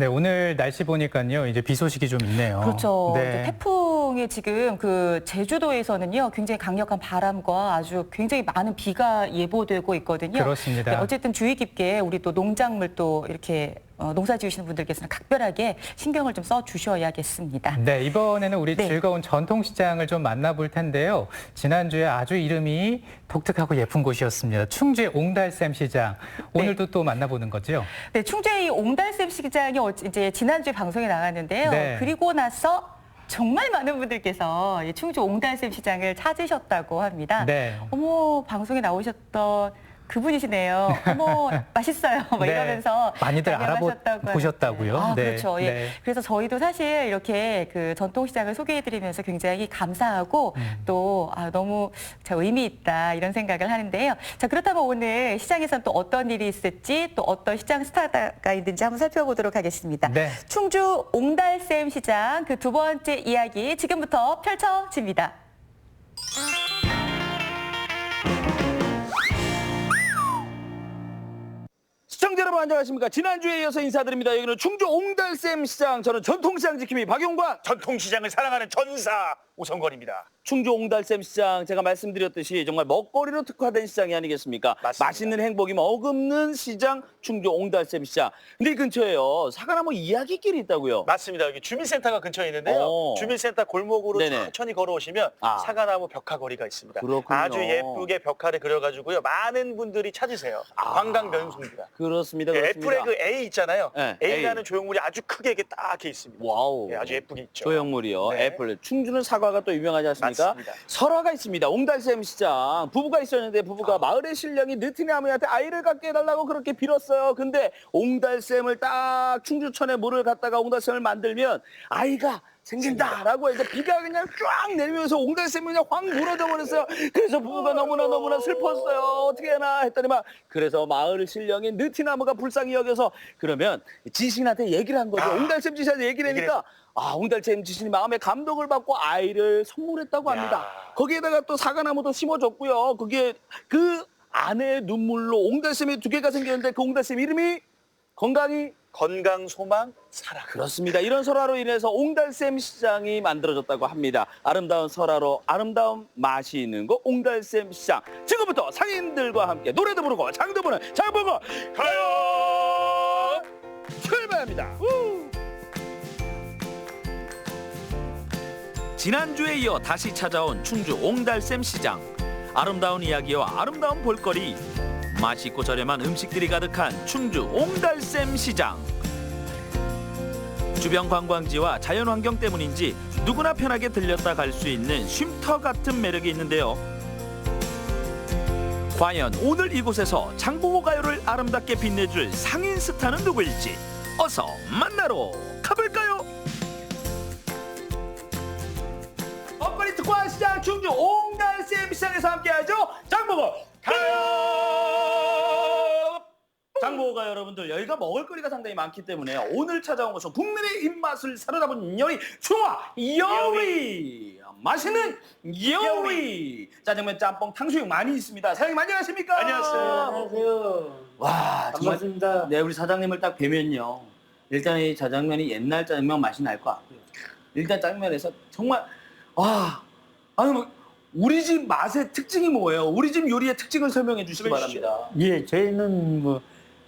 네, 오늘 날씨 보니까요. 이제 비 소식이 좀 있네요. 그렇죠. 네. 태풍이 지금 그 제주도에서는요 굉장히 강력한 바람과 아주 굉장히 많은 비가 예보되고 있거든요. 그렇습니다. 네, 어쨌든 주의 깊게 우리 또 농작물 또 이렇게 어, 농사 지으시는 분들께서는 각별하게 신경을 좀 써 주셔야겠습니다. 네, 이번에는 우리 네. 즐거운 전통시장을 좀 만나볼 텐데요. 지난주에 아주 이름이 독특하고 예쁜 곳이었습니다. 충주의 옹달샘 시장. 오늘도 또 만나보는 거죠. 네, 충주의 이 옹달샘 시장이 어- 이제 지난주에 방송에 나갔는데요. 네. 그리고 나서 정말 많은 분들께서 이 충주 옹달샘 시장을 찾으셨다고 합니다. 네. 어머 방송에 나오셨던 그분이시네요. 어머 맛있어요. 막 네. 이러면서 많이들 알아보셨다고요? 아, 네. 그렇죠. 예. 네. 그래서 저희도 사실 이렇게 그 전통시장을 소개해드리면서 굉장히 감사하고 음. 또 아, 너무 참 의미 있다 이런 생각을 하는데요. 자 그렇다면 오늘 시장에서는 또 어떤 일이 있을지 또 어떤 시장 스타가 있는지 한번 살펴보도록 하겠습니다. 네. 충주 옹달샘 시장 그 두 번째 이야기 지금부터 펼쳐집니다. 여러분 안녕하십니까. 지난주에 이어서 인사드립니다. 여기는 충주 옹달샘 시장 저는 전통시장 지킴이 박용관. 전통시장을 사랑하는 전사 오성건입니다. 충주 옹달샘 시장 제가 말씀드렸듯이 정말 먹거리로 특화된 시장이 아니겠습니까 맞습니다. 맛있는 행복이 머금는 시장 충주 옹달샘 시장 근데 이 근처에요 사과나무 이야기길이 있다고요 맞습니다. 여기 주민센터가 근처에 있는데요. 어. 주민센터 골목으로 네네. 천천히 걸어오시면 아. 사과나무 벽화거리가 있습니다. 그렇군요. 아주 예쁘게 벽화를 그려가지고요. 많은 분들이 찾으세요. 아. 관광 명소입니다. 그렇습니다 예, 그렇습니다 애플의 그 A 있잖아요. 네, A라는 A. 조형물이 아주 크게 이렇게 딱 이렇게 있습니다. 와우 예, 아주 예쁘게 있죠. 조형물이요 네. 애플 충주는 사과 가 또 유명하지 않습니까? 맞습니다. 설화가 있습니다. 옹달샘 시장. 부부가 있었는데 부부가 마을의 신령이 느티나무한테 아이를 갖게 해달라고 그렇게 빌었어요. 근데 옹달샘을 딱 충주천에 물을 갖다가 옹달샘을 만들면 아이가 생긴다라고 해서 비가 그냥 쫙 내리면서 옹달샘이 그냥 확 무너져 버렸어요. 그래서 부부가 너무나 너무나 슬펐어요. 어떻게 하나 했더니만 그래서 마을 신령인 느티나무가 불쌍히 여겨서 그러면 지신한테 얘기를 한 거죠. 아, 옹달샘 지신한테 얘기를 하니까 아 옹달샘 지신이 마음에 감동을 받고 아이를 선물했다고 합니다. 야. 거기에다가 또 사과나무도 심어줬고요. 그게 그 안에 눈물로 옹달샘이 두 개가 생겼는데 그 옹달샘 이름이 건강이 건강, 소망, 사랑. 그렇습니다. 이런 설화로 인해서 옹달샘 시장이 만들어졌다고 합니다. 아름다운 설화로 아름다운 맛이 있는 곳 옹달샘 시장. 지금부터 상인들과 함께 노래도 부르고 장도 보는 장보고 가요. 출발합니다. 우! 지난주에 이어 다시 찾아온 충주 옹달샘 시장. 아름다운 이야기와 아름다운 볼거리, 맛있고 저렴한 음식들이 가득한 충주 옹달샘 시장. 주변 관광지와 자연환경 때문인지 누구나 편하게 들렸다 갈 수 있는 쉼터 같은 매력이 있는데요. 과연 오늘 이곳에서 장보고 가요를 아름답게 빛내줄 상인 스타는 누구일지 어서 만나러 가볼까요? 먹거리 특화 시장 충주 옹달샘 시장에서 함께하죠. 장보고 가요. 장보고가 여러분들 여기가 먹을거리가 상당히 많기 때문에 오늘 찾아온 것은 국민의 입맛을 사로잡은 요리 중화 요리 맛있는 요리 짜장면 짬뽕 탕수육 많이 있습니다 사장님 안녕하십니까 안녕하세요. 안녕하세요. 와 정말 반갑습니다. 네 우리 사장님을 딱 뵈면요 일단 이 짜장면이 옛날 짜장면 맛이 날 것 같고요 일단 짜장면에서 정말 와 아니 뭐 우리 집 맛의 특징이 뭐예요 우리 집 요리의 특징을 설명해 주시기 설명해. 바랍니다 예, 저희는 뭐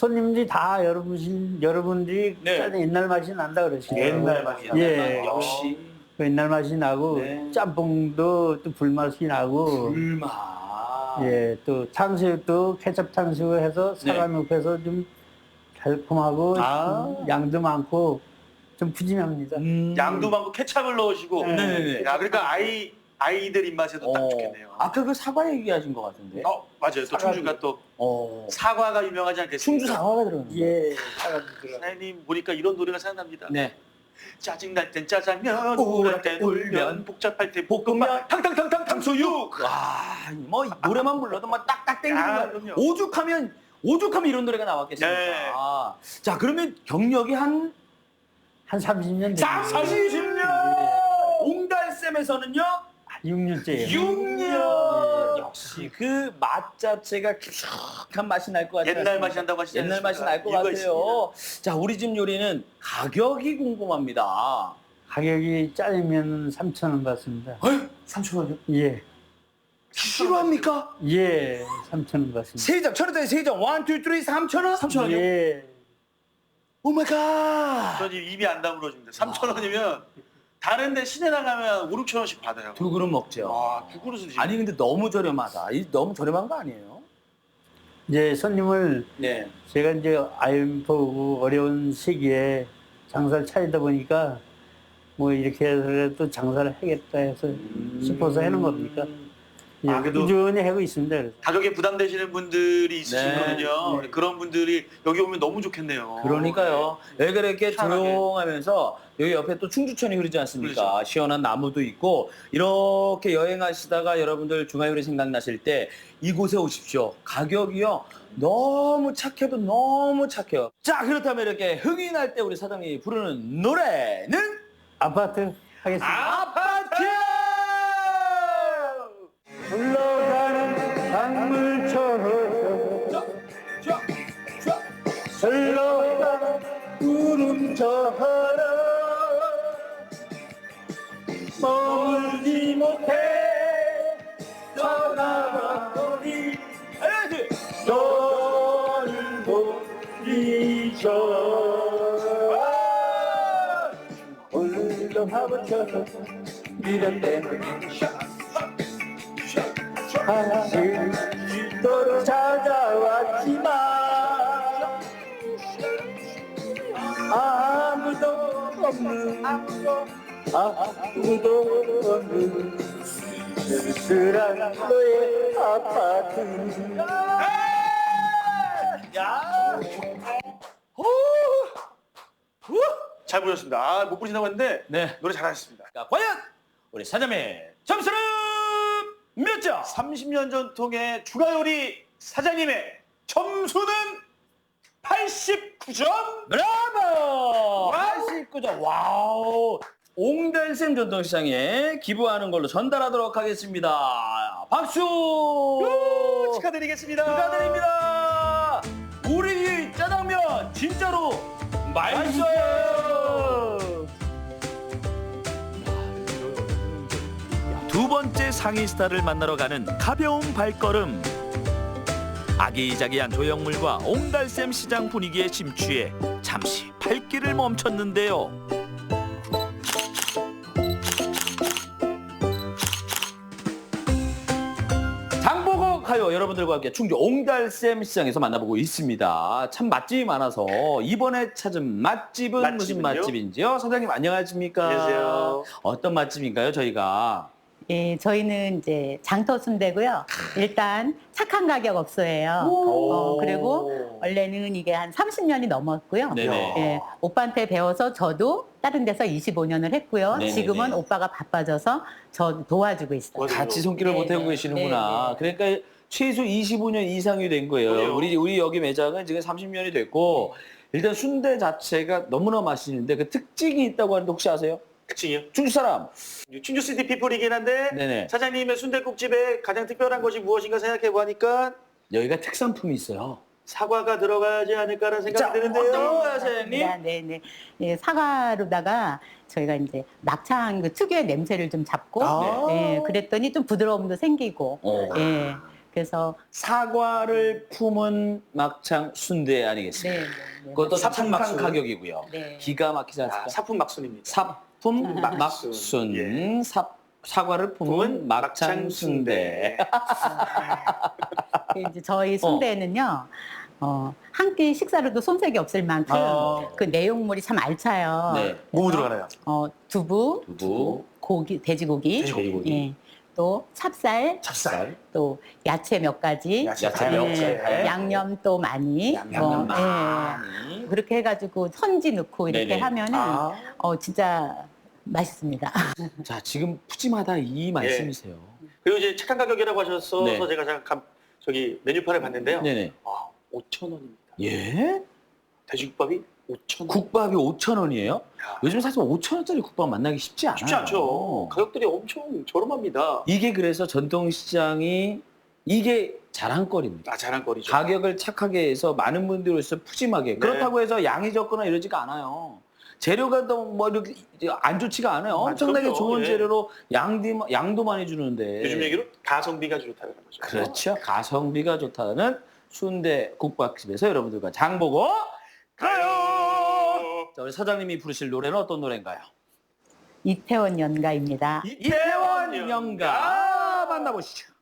손님들이 다 여러분 여러분들이 네. 옛날 맛이 난다 그러시죠. 옛날 맛이 예. 역시 그 옛날 맛이 나고 네. 짬뽕도 또 불맛이 나고 불맛 예, 또 탕수육도 케첩 탕수육 해서 사과 네. 넣고서 좀 달콤하고 아. 양도 많고 좀 푸짐합니다. 음. 양도 많고 케찹을 넣으시고. 네. 네네네. 야, 그러니까 아이, 아이들 입맛에도 딱 어. 좋겠네요. 아까 그 사과 얘기하신 것 같은데 어, 맞아요. 또 사과도. 충주가 또 어. 사과가 유명하지 않겠습니까? 충주 사과가 들어가는 거예요 예. 사장님 보니까 이런 노래가 생각납니다. 네 짜증 날 땐 짜장면, 우울할 땐땐 울면, 울면, 복잡할 때 볶음면, 탕탕탕탕 탕수육. 와뭐 노래만 불러도 막 딱딱 땡기는 아, 거야 그럼요. 오죽하면 오죽하면 이런 노래가 나왔겠습니까 네. 아, 자 그러면 경력이 한 한 30년 됐습니다. 40년 옹달샘에서는요 6년째예요. 6년 역시 그 맛 자체가 쾌적한 맛이 날 것 같아요. 옛날 맛이 난다고 하시지 옛날 맛이 날것 이유가 같아요. 자, 우리 집 요리는 가격이 궁금합니다. 가격이 짜리면 3,000원 받습니다. 3천 원이요? 예. 실화입니까? 예, 3,000원 받습니다. 세장 천 원짜리 세 장 원, 투, 쓰리, 3천 원? 3천 원이요? 예. 오 마이 갓. 저 지금 입이 안 다물어집니다. 3천 원이면 다른 데 시내 나가면 5, 6천 원씩 받아요. 두 그릇 먹죠. 와, 두 그릇을 지금. 아니 근데 너무 저렴하다. 이 너무 저렴한 거 아니에요? 이제 손님을 네. 제가 이제 IMF 오고 어려운 시기에 장사를 차리다 보니까 뭐 이렇게 해서라도 장사를 하겠다 해서 싶어서 하는 겁니까? 예, 아, 그래도- 꾸준히 하고 있습니다. 그래서. 가격에 부담되시는 분들이 있으시거든요. 네. 그런 분들이 여기 오면 너무 좋겠네요. 그러니까요. 여기가 이렇게 시원하게. 조용하면서 여기 옆에 또 충주천이 흐르지 않습니까? 그렇죠. 시원한 나무도 있고 이렇게 여행하시다가 여러분들 중화요리 생각나실 때 이곳에 오십시오. 가격이요. 너무 착해도 너무 착해요. 자 그렇다면 이렇게 흥이 날 때 우리 사장님이 부르는 노래는 아파트 하겠습니다. 아 머물지 못해 해야지! 너를 못 잊어 오늘도 화보처럼 미련되는 다시 또 찾아왔지만 아무도 없는 아무도 없는 쓸쓸한 너의 아파트 야! 오! 잘 보셨습니다. 아, 못 보신다고 했는데 네. 노래 잘하셨습니다. 자, 과연 우리 사장님의 점수는 몇 점? 30년 전통의 중화요리 사장님의 점수는 89점. 브라보! 89점. 와우. 옹달샘 전통시장에 기부하는 걸로 전달하도록 하겠습니다. 박수! 축하드리겠습니다. 축하드립니다. 우리 짜장면 진짜로 맛있어요. 두 번째 상위 스타를 만나러 가는 가벼운 발걸음. 아기자기한 조형물과 옹달샘 시장 분위기에 심취해 잠시 발길을 멈췄는데요. 여러분들과 함께 충주 옹달샘 시장에서 만나보고 있습니다. 참 맛집이 많아서 이번에 찾은 맛집은 무슨 맛집은요? 맛집인지요? 사장님 안녕하십니까? 안녕하세요. 어떤 맛집인가요 저희가? 예, 저희는 이제 장터 순대고요. 일단 착한 가격 업소예요. 어, 그리고 원래는 이게 한 30년이 넘었고요. 네네. 예, 오빠한테 배워서 저도 다른 데서 25년을 했고요. 네네네. 지금은 오빠가 바빠져서 저 도와주고 있어요. 같이 손길을 네, 보태고 네. 계시는구나. 그러니까 최소 25년 이상이 된 거예요. 그래요. 우리 우리 여기 매장은 지금 30년이 됐고 일단 순대 자체가 너무나 맛있는데 그 특징이 있다고 하는데 혹시 아세요? 특징이요? 충주 사람. 충주 시티 피플이긴 한데 네네. 사장님의 순대국집에 가장 특별한 것이 무엇인가 생각해 보니까 여기가 특산품이 있어요. 사과가 들어가지 않을까라는 생각이 자, 드는데요. 어떤 건가요, 사장님? 네, 네, 네. 예, 사과로다가 저희가 이제 막창 그 특유의 냄새를 좀 잡고, 아. 예, 그랬더니 좀 부드러움도 생기고, 어. 예, 그래서 사과를 품은 막창 순대 아니겠습니까? 네, 네, 네. 그것도 사품 착한 막순. 가격이고요. 네. 기가 막히지 아, 않습니까? 사품 막순입니다. 사품 막- 막순. 막순, 예. 사, 사과를 품은 막창 막창 순대. 그 이제 저희 순대는요, 어, 한 끼 식사로도 손색이 없을 만큼 아. 그 내용물이 참 알차요. 네. 뭐뭐 들어가나요? 어, 두부, 두부, 고기, 돼지고기, 돼지고기. 예, 또 찹쌀, 찹쌀, 또 야채 몇 가지, 야채 야채 다양하게. 몇 예, 가지. 양념 또 많이, 양념 뭐, 많이. 예, 그렇게 해가지고 선지 넣고 이렇게 네네. 하면은 아. 어 진짜 맛있습니다. 자, 지금 푸짐하다 이 말씀이세요. 그리고 이제 착한 가격이라고 하셔서 네. 제가 잠깐 저기 메뉴판을 봤는데요. 네네. 아, 5천 원입니다. 예? 돼지국밥이 5천 국밥이 5천 원이에요? 요즘 사실 5천 원짜리 국밥 만나기 쉽지 않아요. 쉽지 않죠. 가격들이 엄청 저렴합니다. 이게 그래서 전통시장이 이게 자랑거리입니다. 아 자랑거리죠. 가격을 착하게 해서 많은 분들이 오셔서 푸짐하게. 네. 그렇다고 해서 양이 적거나 이러지가 않아요. 재료가 또뭐 이렇게 안 좋지가 않아요. 엄청나게 그럼요. 좋은 예. 재료로 양디, 양도 많이 주는데. 요즘 얘기로 가성비가 좋다는 거죠. 그렇죠. 가성비가 좋다는 순대 국밥집에서 여러분들과 장 보고 가요. 자, 우리 사장님이 부르실 노래는 어떤 노래인가요? 이태원 연가입니다. 이태원 영가 만나보시죠.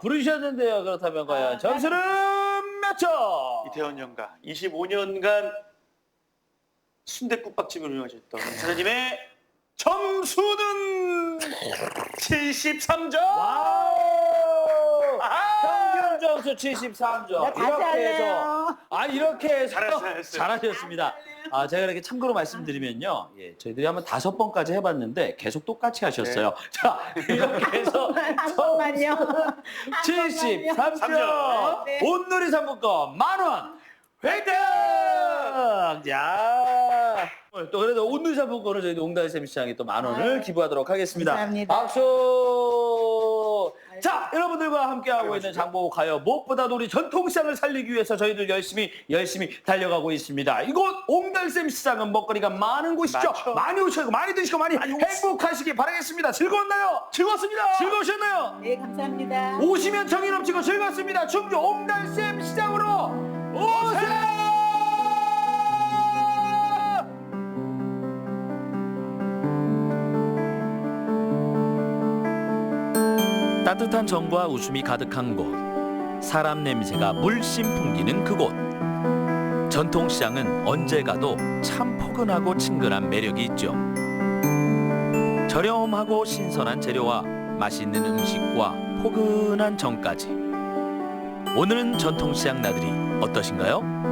부르셨는데요. 그렇다면 과연 점수는 몇 점? 이태원 영가 25년간 순대국밥집을 운영하셨던 사장님의 점수는 73점. 와우! 점수 73점. 다시 할래요 아 이렇게 해서 잘했어요, 잘했어요. 잘하셨습니다. 아 제가 이렇게 참고로 말씀드리면요, 예, 저희들이 한번 다섯 번까지 해봤는데 계속 똑같이 하셨어요. 자 이렇게 해서 한 번만요 73점. 삼 네. 온누리 상품권 만 원. 획득! 야. 오늘 또 그래도 온누리 상품권을 저희 옹달 샘 시장에 또 만 원을 기부하도록 하겠습니다. 감사합니다. 박수! 자, 여러분들과 함께하고 있는 장보고 가요. 무엇보다도 우리 전통시장을 살리기 위해서 저희들 열심히, 열심히 달려가고 있습니다. 이곳 옹달샘 시장은 먹거리가 많은 곳이죠. 많죠. 많이 오시고, 많이 드시고, 많이 행복하시기 바라겠습니다. 즐거웠나요? 즐거웠습니다. 즐거우셨나요? 네 감사합니다 오시면 정이 넘치고 즐겁습니다. 충주 옹달샘 시장으로 오세요! 따뜻한 정과 웃음이 가득한 곳. 사람 냄새가 물씬 풍기는 그곳. 전통시장은 언제 가도 참 포근하고 친근한 매력이 있죠. 저렴하고 신선한 재료와 맛있는 음식과 포근한 정까지. 오늘은 전통시장 나들이 어떠신가요?